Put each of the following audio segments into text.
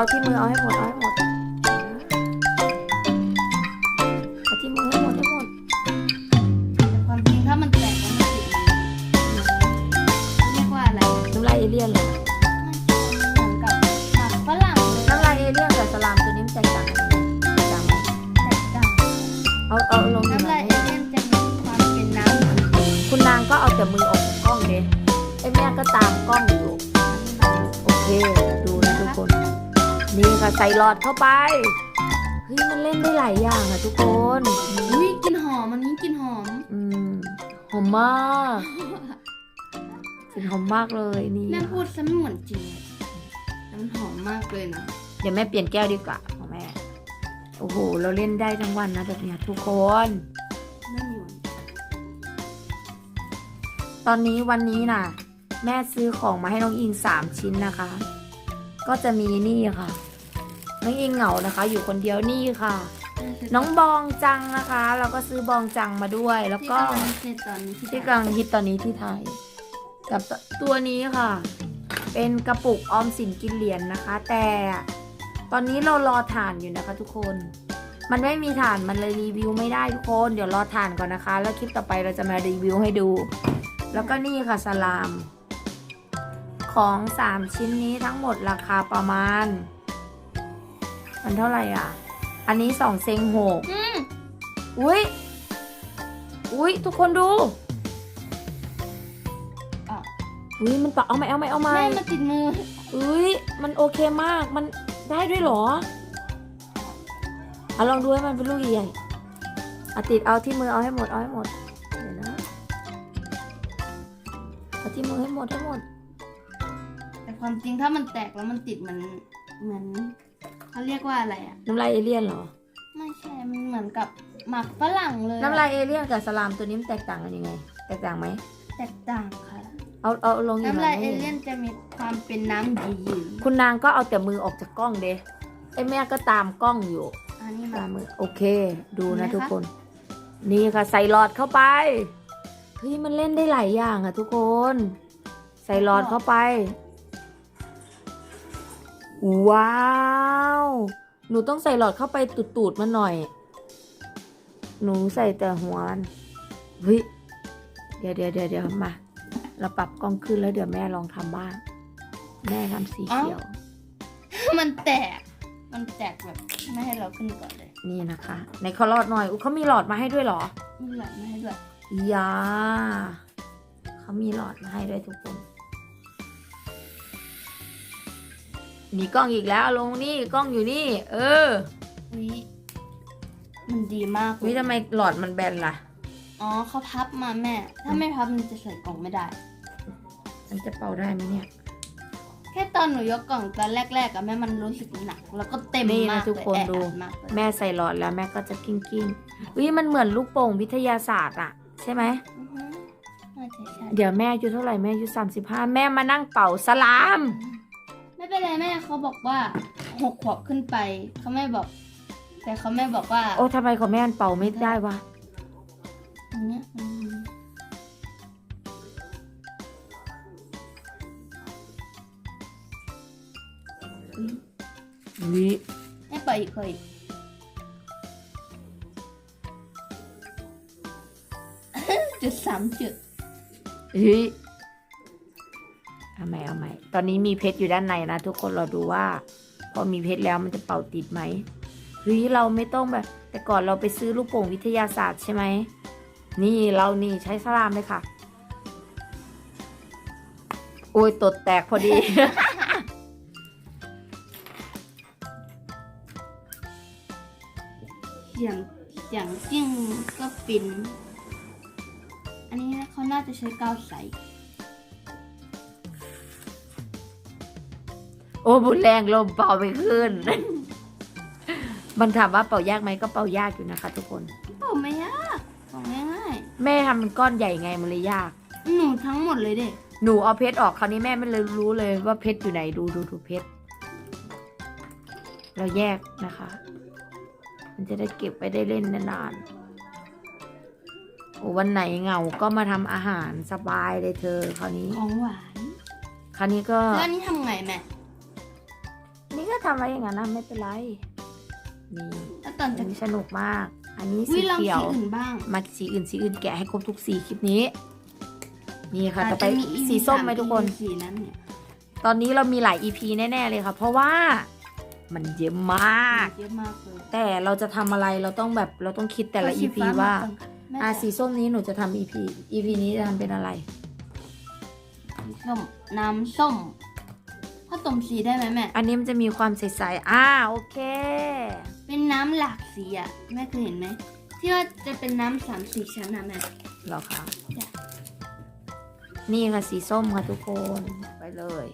เอาที่มือเอาให้หมดเอาให้หมด ใส่หลอดเข้าไป เฮ้ยมันเล่นได้หลายอย่างอะทุกคนอุ้ยกลินหอมอันนี้กลินหอม อืมหอมมากกลิ่นหอมมากเลยนี่แม่พูดซะไม่เหมือนจริงเลยแต่มันหอมมากเลยนะเดี๋ยวแม่เปลี่ยนแก้วดีกว่าของแม่ โอ้โห เราเล่นได้ทั้งวันนะแบบเนี้ยทุกคน ไม่มีวันตอนนี้วันนี้น่ะ แม่ซื้อของมาให้น้องอิงสามชิ้นนะคะ ก็จะมีนี่ค่ะ น้องอิงเหงานะคะ อยู่คนเดียวนี่ค่ะ น้องบองจังนะคะ เราก็ซื้อบองจังมาด้วย แล้วก็ที่กำลังฮิตในตอนนี้ที่ที่กำลังฮิตตอนนี้ที่ไทย กับตัวนี้ค่ะ เป็นกระปุกออมสินกินเหรียญนะคะ แต่ตอนนี้เรารอถ่านอยู่นะคะทุกคน มันไม่มีถ่านมันเลยรีวิวไม่ได้ทุกคน เดี๋ยวรอถ่านก่อนนะคะ แล้วคลิปต่อไปเราจะมารีวิวให้ดู แล้วก็นี่ค่ะสลาม ของสามชิ้นนี้ทั้งหมดราคาประมาณ มันเท่าไหร่อะ อันนี้สองเซงหกอืมอุ้ยอุ้ยทุกคนดูอะอุ้ยมันปะเอาไหมเอาไหมเอาไหมแม่มาติดมืออุ้ยมันโอเคมาก มันได้ด้วยเหรอเอาลองดูให้มันเป็นลูกใหญ่ๆเอาติดเอาที่มือเอาให้หมดเอาให้หมด เดี๋ยวนะเอาที่มือให้หมดให้หมด แต่ความจริงถ้ามันแตกแล้วมันติดเหมือนเหมือน เขาเรียกว่าอะไรอะ น้ำลายเอเลี่ยนเหรอ ไม่ใช่ มันเหมือนกับหมากฝรั่งเลยอะน้ำลายเอเลี่ยนกับสลามตัวนี้มันแตกต่างกันยังไง แตกต่างไหม แตกต่างค่ะ เอาเอาลงอยู่น้ำไหนลายเอเลี่ยนจะมีความเป็นน้ำหยืดคุณนางก็เอาแต่มือออกจากกล้องเด้ไอ้แม่ก็ตามกล้องอยู่ ๆอันนี้แบตาบมมือโอเค ดูนะเห็นไหมคะ ทุกคน นี่ค่ะใส่หลอดเข้าไปเฮ้ยมันเล่นได้หลายอย่างอะทุกคน ใส่หลอดเข้าไป ว้าว หนูต้องใส่หลอดเข้าไปตูดๆมันหน่อย หนูใส่แต่หัวมันเฮ้ยเดี๋ยวเดี๋ยวเดี๋ยวเดี๋ยวมา เราปรับกล้องขึ้นแล้วเดี๋ยวแม่ลองทำบ้าง แม่ทำสีเขียว มันแตก มันแตกแบบไม่ให้เราขึ้นก่อนเลย นี่นะคะ ในเขาหลอดหน่อยอุ๊ยเขามีหลอดมาให้ด้วยเหรอมีหลังไม่ให้ด้วย ยา เขามีหลอดมาให้ด้วยทุกคน มีกล้องอีกแล้วลงนี่กล้องอยู่นี่ เออวิมันดีมากเลยวิทำไมหลอดมันแบนล่ะ อ๋อเขาพับมาแม่ ถ้าไม่พับมันจะใส่กล่องไม่ได้ มันจะเป่าได้ไหมเนี่ย แค่ตอนหนูยกกล่องตอนแรกๆอะแม่มันรู้สึกหนัก แล้วก็เต็มนี่มานะกทุกเลยคนแออัดูมากเลยแม่ใส่หลอดแล้วแม่ก็จะกิ้งกิ้งวิมันเหมือนลูกโป่งวิทยาศาสตร์อะใช่ไหม อือฮึน่าจะใช่เดี๋ยวแม่อายุเท่าไหร่แม่อายุสามสิบห้าแม่มานั่งเป่าสลามไม่ เป็นไรแม่เขาบอกว่าหกขวบขึ้นไปเขาไม่บอก แต่เขาไม่บอกว่าโอ้ทำไมของแม่อันเป่าไม่ได้วะอันเนี้ยมันวิไม่ปล่อยอีกปล่อยอีกจุดสามจุดเฮ้ย เอาใหม่เอาใหม่ ตอนนี้มีเพชรอยู่ด้านในนะทุกคนเราดูว่า พอมีเพชรแล้วมันจะเป่าติดไหมเฮ้ยเราไม่ต้องแบบ แต่ก่อนเราไปซื้อลูกโป่งวิทยาศาสตร์ใช่ไหมนี่เรานี่ใช้สลามเลยค่ะโอ้ยตดแตกพอดีเสียงเสียงจิ้งก็ฟิน อันนี้เขาน่าจะใช้กาวใส โอ้บุญแรงลมเป่าไปขึ้น มันถามว่าเป่ายากไหมก็เป่ายากอยู่นะคะ ทุกคนเปล่าไม่ยากบอกง่ายแม่ทำเป็นก้อนใหญ่ไงมันเลยยาก ๆหนูทั้งหมดเลยเด็กหนูเอาเพชรออกคราวนี้แม่ไม่เลยรู้เลยว่าเพชรอยู่ไหนดูดูดูเพชรเราแยกนะคะ มันจะได้เก็บไว้ได้เล่นนานๆโอ้วันไหนเหงาก็มาทำอาหารสบายเลยเธอคราวนี้ ของหวานคราวนี้ก็แล้วอันนี้ทำไงแม่ นี้ก็ทำไว้อย่างนั้นนะไม่เป็นไร นี่แล้วตอนอัจะนนี้สนุกมาก อันนี้วิสีลองเขียสีวอื่นบ้าง มาสีอื่นสีอื่นแกะให้ครบทุกสีคลิปนี้ นี่ค่ะอาจต่อไปจะมี EP สีส้มไหมสาทุกคน สีนั้นเนี่ยตอนนี้เรามีหลาย EP แน่ ๆ เลยค่ะ เพราะว่ามันเยอะมาก เยอะมากเลยแต่เราจะทำอะไรเราต้องแบบเราต้องคิดแต่ละเอสี EP ฟ้ว่ามก่อนแม่อะจ๋สีส้มนี้หนูจะทำ EP EP นี้จะทำเป็นอะไรสีส้มน้ำส้ม ผสมสีได้ไหมแม่ อันนี้มันจะมีความใสๆ อ่าโอเค เป็นน้ำหลากสีอะแม่เคยเห็นไหมที่ว่าจะเป็นน้ำสามสีชั้นนะแม่เหรอคะจ้ะนี่ค่ะสีส้มค่ะทุกคนไปเลย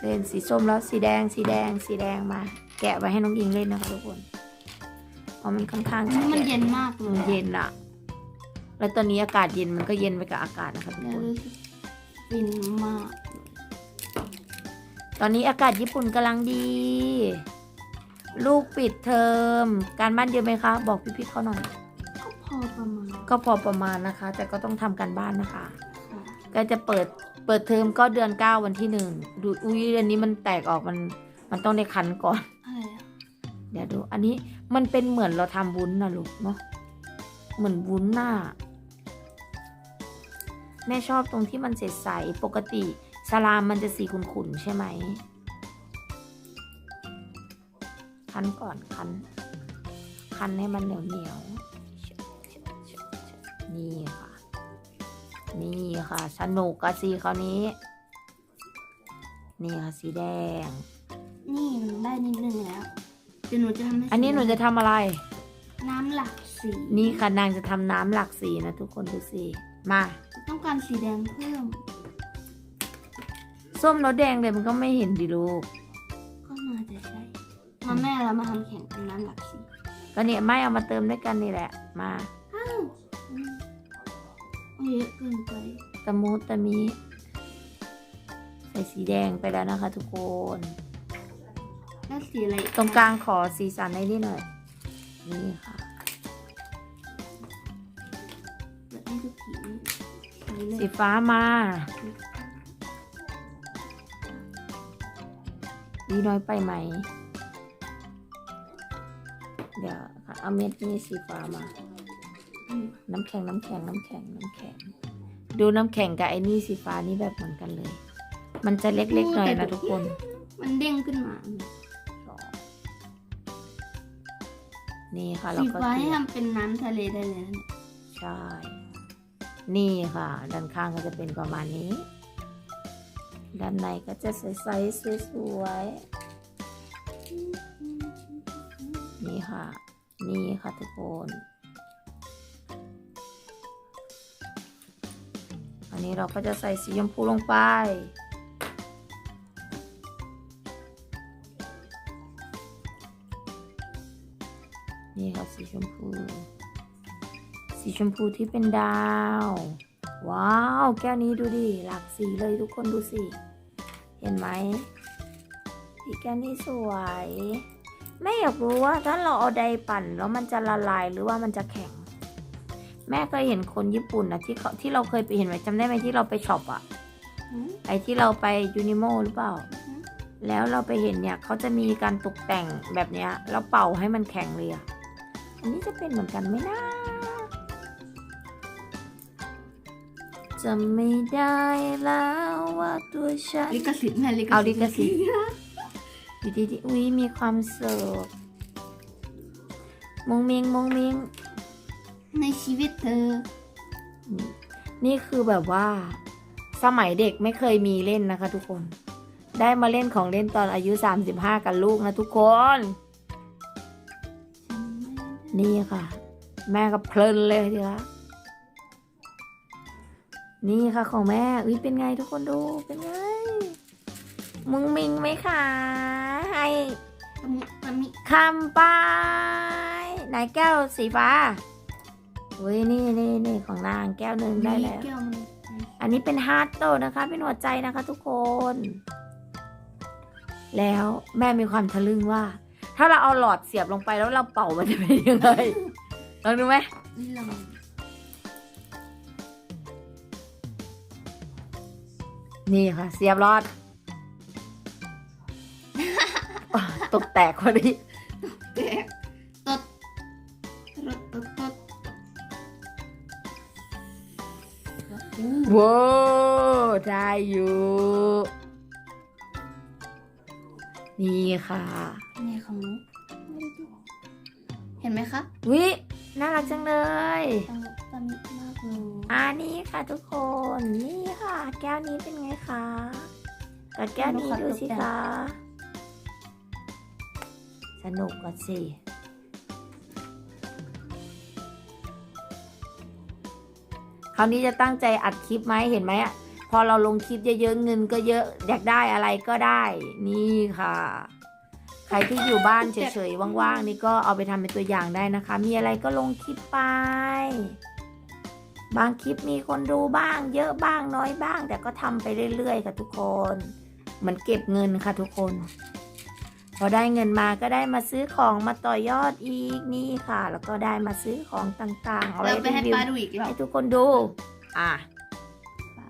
เล่นสีส้มแล้วสีแดงสีแดงสีแดงมา แกะไว้ให้น้องอิงเล่นนะคะทุกคนเพราะมันค่อนข้างอันจะนี้มันแกะเย็นมากเลมันยเย็นอะแล้วตอนนี้อากาศเย็นมันก็เย็นไปกับอากาศนะคะทุกแล้วคนรู้สึกฟินมาก ตอนนี้อากาศญี่ปุ่นกำลังดี ลูกปิดเทอม การบ้านเยอะไหมคะ บอกพี่ๆเขาหน่อย ก็พอประมาณ ก็พอประมาณนะคะ แต่ก็ต้องทำการบ้านนะคะค่ะก็จะเปิดเปิดเทอมก็เดือนเก้าวันที่หนึ่งดูอุ้ยเดือนนี้มันแตกออกมันมันต้องได้คันก่อน อะไรอะเดี๋ยวดู อันนี้มันเป็นเหมือนเราทำวุ้นนะลูกเนาะ เหมือนวุ้นน่ะแม่ชอบตรงที่มันใสๆปกติ สลามมันจะสีขุ่นๆใช่ไหม คั้นก่อนคั้น คั้นให้มันเหนียวเหนียวๆนี่ค่ะ นี่ค่ะ สนุกอะสีคราวนี้ นี่ค่ะสีแดง นี่มันได้นิดนึงแล้วเดี๋ยวหนูจะทำให้อันนี้หนูจะทำอะไร น้ำหลากสีนี่ค่ะนางจะทำน้ำหลากสีนะทุกคนดูสิ มา ต้องการสีแดงเพิ่ม ส้มแล้วแดงเลยมันก็ไม่เห็นดิลูก ก็น่าจะใช่มาแม่เรามาทำแข่งเป็นน้ำหลากสีก็เนี่ยไม่เอามาเติมด้วยกันนี่แหละ มาอ้าวอืมเอาเยอะเกินไปตะมูตะมีใส่สีแดงไปแล้วนะคะ ทุกคน แล้วสีอะไรอีตรงกลางขอสีสันให้นี่หน่อย นี่ค่ะเปิดให้ทุกสีสีเลยสีฟ้ามา ดีน้อยไปไหม เดี๋ยวค่ะเอาเม็ดนี่สีฟ้ามาอืมน้ำแข็งน้ำแข็งน้ำแข็งน้ำแข็ง ดูน้ำแข็งกับไอ้นี่สีฟ้านี่แบบเหมือนกันเลย มันจะเล็กๆหน่อยนะทุกคน มันเด้งขึ้นมา นี่ค่ะเราสีก็ฟ้าเกให้ลี่ยทำเป็นน้ำทะเลได้เลยนะเนี่ยใช่ นี่ค่ะ ด้านข้างก็จะเป็นประมาณนี้ ด้านในก็จะใสๆสวยๆนี่ค่ะ นี่ค่ะทุกคนอันนี้เราก็จะใส่สีชมพูลงไป นี่ค่ะสีชมพู สีชมพูที่เป็นดาว ว้าว แก้วนี้ดูดิ หลากสีเลยทุกคนดูสิ เห็นไหมสีแก้วนี้สวยไม่อยากรู้ว่าถ้าเราเอาไดร์ปั่นแล้วมันจะละลายหรือว่ามันจะแข็ง แม่เคยเห็นคนญี่ปุ่นนะที่เขาที่เราเคยไปเห็นไหมจำได้ไหมที่เราไปช็อปอะอืมไอที่เราไปยูนิโมหรือเปล่าอืมแล้วเราไปเห็นเนี่ยเขาจะมีการตกแต่งแบบเนี้ยแล้วเป่าให้มันแข็งเลยอะอันนี้จะเป็นเหมือนกันไหมนะ จะไม่ได้แล้วว่าตัวฉัน ลิขสิทธิ์แม่ลิขสิทธิ์เอาลิขสิทธิ์อยู่ดีๆอุ้ยมีความสุขมุงมิงมุงมิงในชีวิตเธอนี่นี่คือแบบว่า สมัยเด็กไม่เคยมีเล่นนะคะ ทุกคน ได้มาเล่นของเล่นตอนอายุ 35 กับลูกนะทุกคน นี่ค่ะ แม่ก็เพลินเลยทีละ นี่ค่ะของแม่อุ้ยเป็นไงทุกคนดูเป็นไง มุงมิงไหมคะให้ตะมุตะมิคำไปไหนแก้วสีฟ้าอุ้ยนี่นี่นี่ของนางแก้วหนึ่งได้แล้วแก้วมันอันนี้เป็นฮาร์ตโตนะคะ เป็นหัวใจนะคะทุกคน แล้วแม่มีความทะลึ่งว่า ถ้าเราเอาหลอดเสียบลงไปแล้วเราเป่ามันจะเป็นยังไงลองดูไหมนี่ลอง นี่ค่ะ เสียบหลอด ตกแตกพอดีแตกตดตดตดตดอู้ว้าวได้อยู่ นี่ค่ะนี่ของหนูไม่ได้ดูเห็นไหมคะวิน่ารักจังเลย อันนี้ค่ะทุกคนนี่ค่ะ แก้วนี้เป็นไงคะกับแก้วนี้ดูสิคะสนุกกว่าสิคราวนี้จะตั้งใจอัดคลิปไหมเห็นไหมอะพอเราลงคลิปเยอะๆเงินก็เยอะอยากได้อะไรก็ได้ นี่ค่ะ ใครที่อยู่บ้านเฉยๆว่างๆนี่ก็เอาไปทำเป็นตัวอย่างได้นะคะ มีอะไรก็ลงคลิปไป บางคลิปมีคนดูบ้าง เยอะบ้างน้อยบ้าง แต่ก็ทำไปเรื่อยๆค่ะทุกคนเหมือนเก็บเงินค่ะทุกคน พอได้เงินมาก็ได้มาซื้อของมาต่อยอดอีกนี่ค่ะ แล้วก็ได้มาซื้อของต่างๆ เอาไว้เราไปรีให้วิวป้าดูอีกรอบให้ทุกคนดู อะ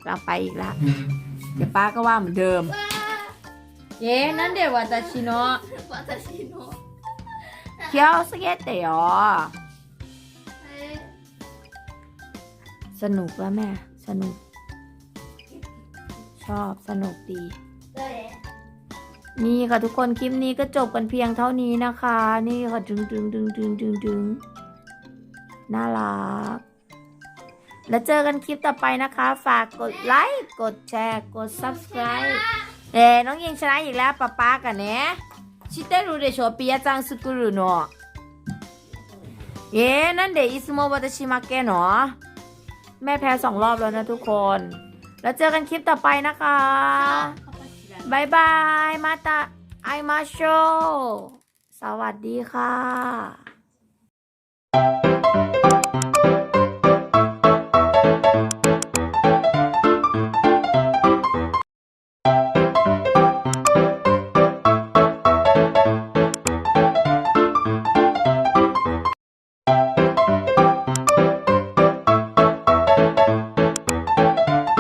เราไปอีกแล้วเดี๋ยวป้าก็ว่าเหมือนเดิมเย้นั่นเดี๋ยววัตชิโนะวาตาชิโนะเคียวสเก็ตเต๋อ สนุกแล้วแม่ สนุก ชอบสนุกดี เอ้ย นี่ค่ะทุกคนคลิปนี้ก็จบกันเพียงเท่านี้นะคะ นี่ค่ะดึงดึงดึงดึงดึงดึงน่ารัก แล้วเจอกันคลิปต่อไปนะคะ ฝากกดไลค์กดแชร์กด subscribe เอ้น้องยิงชนะอีกแล้วป๊าป๊ากันเนะ知ってるでしょピアちゃん作るのเอ๊ะนั่นเดอิสโมวัตชิมาเกะเนาะ แม่แพ้สองรอบแล้วนะทุกคน แล้วเจอกันคลิปต่อไปนะคะบายบายมาตาไอมาโชสวัสดีค่ะ